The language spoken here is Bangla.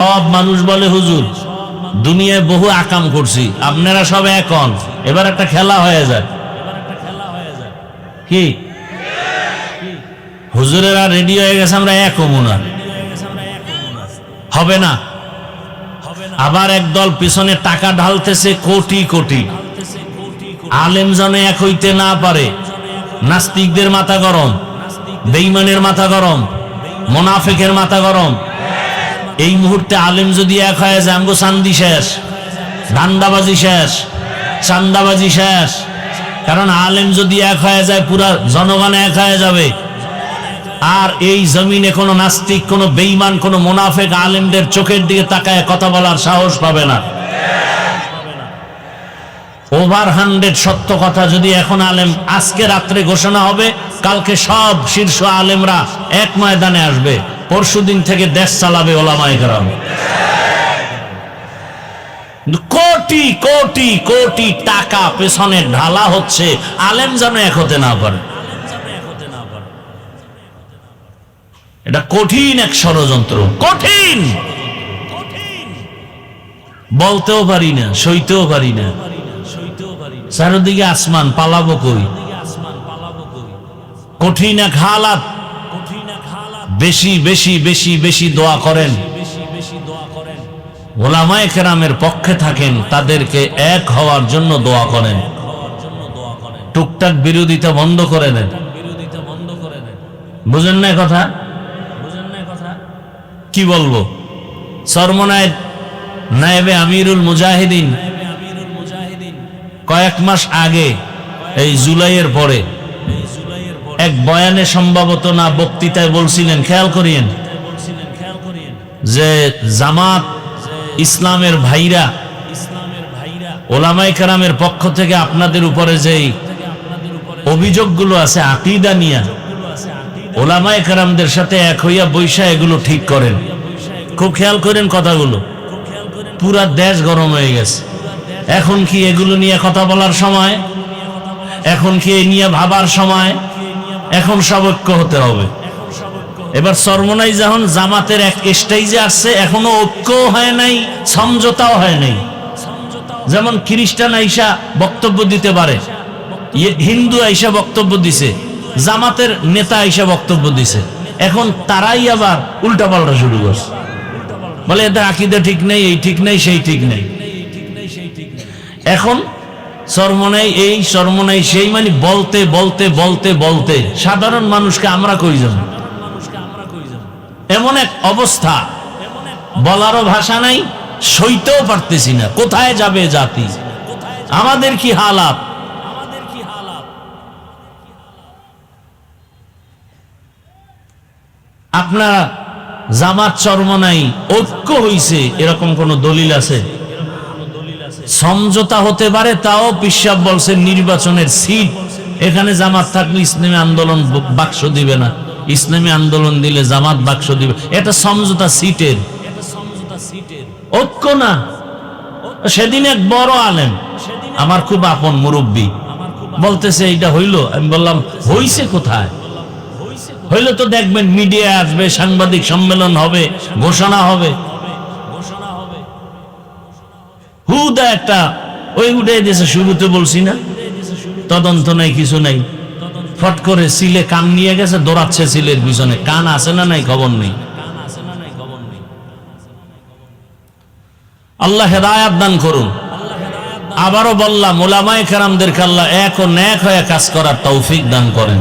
সব মানুষ বলে, হুজুর, দুনিয়ায় বহু আকাম করছি, আপনারা সব এখন এবার একটা খেলা হয়ে যায়। কি? হুজুরেরা রেডি হয়ে গেছে, আমরা এক না। হবে না? আবার একদল পিছনে টাকা ঢালতেছে কোটি কোটি। আলেম জনে এক হইতে না পারে। নাস্তিকদের মাথা গরম বেইমানের মাথা গরম, মোনাফেকের মাথা গরম। এই মুহূর্তে আলেম যদি এক হয়ে যায়, আমগো চান্দি শেষ, ধান্দাবাজি শেষ, চান্দাবাজি শেষ। কারণ আলেম যদি এক হয়ে যায়, পুরা জনগণ এক হয়ে যাবে। আর এই জমিনে কোনো নাস্তিক, কোনো বেইমান কোনো মোনাফেক আলেমদের চোখের দিকে তাকায় কথা বলার সাহস পাবে না। ওভার হান্ড্রেড সত্য কথা যদি এখন আলেম আজকে রাত্রে ঘোষণা হবে, কালকে সব শীর্ষ আলেমরা এক ময়দানে আসবে। পরশুদিন থেকে দেশ চালাবে ওলামায় কেরাম। কোটি কোটি কোটি টাকা পেছনে ঢালা হচ্ছে, আলেম যেন এক হতে না পারে। এটা কঠিন এক ষড়যন্ত্র, কঠিন। বলতেও পারি না, সইতেও পারি না। চারিদিকে আসমান, পালাবো কই? কঠিন এক হালাত। বেশি বেশি বেশি বেশি দোয়া করেন। ওলামায়ে কেরামের পক্ষে থাকেন, তাদেরকে এক হওয়ার জন্য দোয়া করেন। টুকটাক বিরোধিতা বন্ধ করে দেন। বুঝেন না কথা? কি বলব? সরমনায় নায়েবে আমিরুল মুজাহিদিন কয়েক মাস আগে, এই জুলাইয়ের পরে এক বয়ানে সম্ভবত না বক্তৃতায় বলছিলেন, খেয়াল করিয়েন, যে জামাত ইসলামের ভাইরা ওলামাই কারামের পক্ষ থেকে আপনাদের উপরে যেই অভিযোগগুলো আছে, আকিদা নিয়া ওলামাই কারামদের সাথে এক হইয়া বৈশা এগুলো ঠিক করেন। খুব খেয়াল করেন কথাগুলো। পুরা দেশ গরম হয়ে গেছে। এখন কি এগুলো নিয়ে কথা বলার সময়? এখন কি নিয়ে ভাবার সময়? এখন সব ঐক্য হতে হবে। এবার সর্বনাই যখন জামাতের এক স্টেজে আসছে, এখনও ঐক্যও হয় নাই, সমঝোতাও হয় নাই। যেমন খ্রিস্টান আইসা বক্তব্য দিতে পারে হিন্দু আইসা বক্তব্য দিছে, জামাতের নেতা আইসা বক্তব্য দিছে। এখন তারাই আবার উল্টাপাল্টা শুরু করছে। বলে এদের আকিদা ঠিক নেই, এই ঠিক নেই, সেই ঠিক নেই। এখন সরমনাই এই সরমনাই সেই মানে বলতে বলতে বলতে বলতে। সাধারণ মানুষকে আমরা কই যাব? এমন এক অবস্থা। বলারও ভাষা নাই, সইতেও পারতেছি না। কোথায় যাবে জাতি? আমাদের কি হালাত? আপনারা জামাত চর্মনাই ঐক্য হইছে, এরকম কোন দলিল আছে? সমঝোতা হতে পারে, তাও পিসাব বলছে নির্বাচনের সিট। এখানে জামাত থাকলে ইসলামী আন্দোলন বাক্স দিবে না। ইসলামী আন্দোলন দিলে জামাত বাক্স দিবে। এটা সমঝোতা সিটের। ঐক্য না। সেদিন এক বড় আলেম, আমার খুব আপন মুরব্বী, বলতেছে, এইটা হইল? আমি বললাম, হইছে কোথায়? হইলে তো দেখবেন মিডিয়া আসবে, সাংবাদিক সম্মেলন হবে, ঘোষণা হবে। হুদা একটা, ওই উঠে দিয়েছে শুরুতে বলছি না। তদন্ত নাই, কিছু নাই। ফট করে সিলে কান নিয়ে গেছে, দৌড়াচ্ছে সিলের পিছনে। কান আছে না নাই, খবর নেই। আল্লাহ হেদায়াত দান করুন। আবারও বললাম, ওলামায়ে কেরামদেরকে আল্লাহ এক ও ন্যাক হয়ে কাজ করার তৌফিক দান করেন।